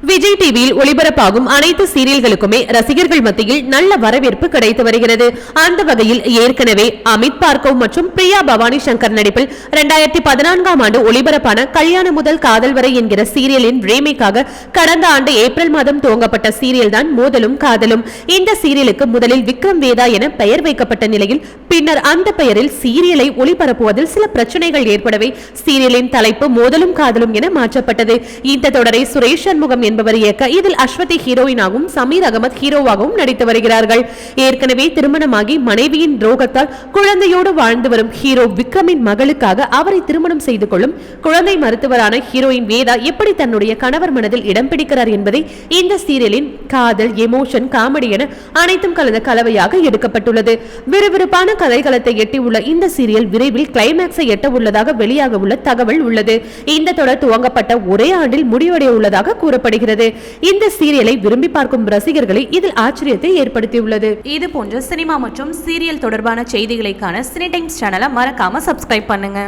விஜய் டிவியில் ஒளிபரப்பாகும் அனைத்து சீரியல்களுக்குமே ரசிகர்கள் மத்தியில் நல்ல வரவேற்பு கிடைத்து வருகிறது. அந்த வகையில் ஏற்கனவே அமித் பார்கவ் மற்றும் பிரியா பவானி சங்கர் நடிப்பில் இரண்டாயிரத்தி பதினான்காம் ஆண்டு ஒளிபரப்பான கல்யாணம் முதல் காதல் வரை என்கிற சீரியலின் ரீமேக்காக கடந்த ஆண்டு ஏப்ரல் மாதம் துவங்கப்பட்ட சீரியல் தான் மோதலும் காதலும். இந்த சீரியலுக்கு முதலில் விக்ரம் வேதா என பெயர் வைக்கப்பட்ட நிலையில் பின்னர் அந்த பெயரில் சீரியலை ஒளிபரப்புவதில் சில பிரச்சனைகள் ஏற்படவே சீரியலின் தலைப்பு மோதலும் காதலும் என மாற்றப்பட்டது. இந்த தொடரை சுரேஷ் சண்முகம் என்பவர் இயக்க இதில் அஸ்வதி ஹீரோயினாகவும் சமீர் அகமது ஹீரோவாகவும் நடித்து வருகிறார்கள். ஏற்கனவே திருமணமாகி மனைவியின் துரோகத்தால் குழந்தையோடு வாழ்ந்து வரும் ஹீரோ விக்ரமின் மகளுக்காக அவரை திருமணம் செய்து கொள்ளும் குழந்தை மருத்துவரான ஹீரோயின் வேதா எப்படி தன்னுடைய கணவர் மனதில் இடம் பிடிக்கிறார் என்பதை இந்த சீரியலின் காதல் எமோஷன் காமெடி என அனைத்தும் கலந்த கலவையாக எடுக்கப்பட்டுள்ளது. விறுவிறுப்பான கதைகளத்தை எட்டியுள்ள இந்த சீரியல் விரைவில் கிளைமேக்ஸை எட்ட உள்ளதாக வெளியாக உள்ள தகவல் உள்ளது. இந்த தொடர் துவங்கப்பட்ட ஒரே ஆண்டில் முடிவடைய உள்ளதாக கூறப்படுகிறது. இந்த சீரியலை விரும்பி பார்க்கும் ரசிகர்களை இதில் ஆச்சரியத்தை ஏற்படுத்தியுள்ளது. இது போன்ற சினிமா மற்றும் சீரியல் தொடர்பான செய்திகளைக்கான சினி டைம்ஸ் சேனலை மறக்காம சப்ஸ்கிரைப் பண்ணுங்க.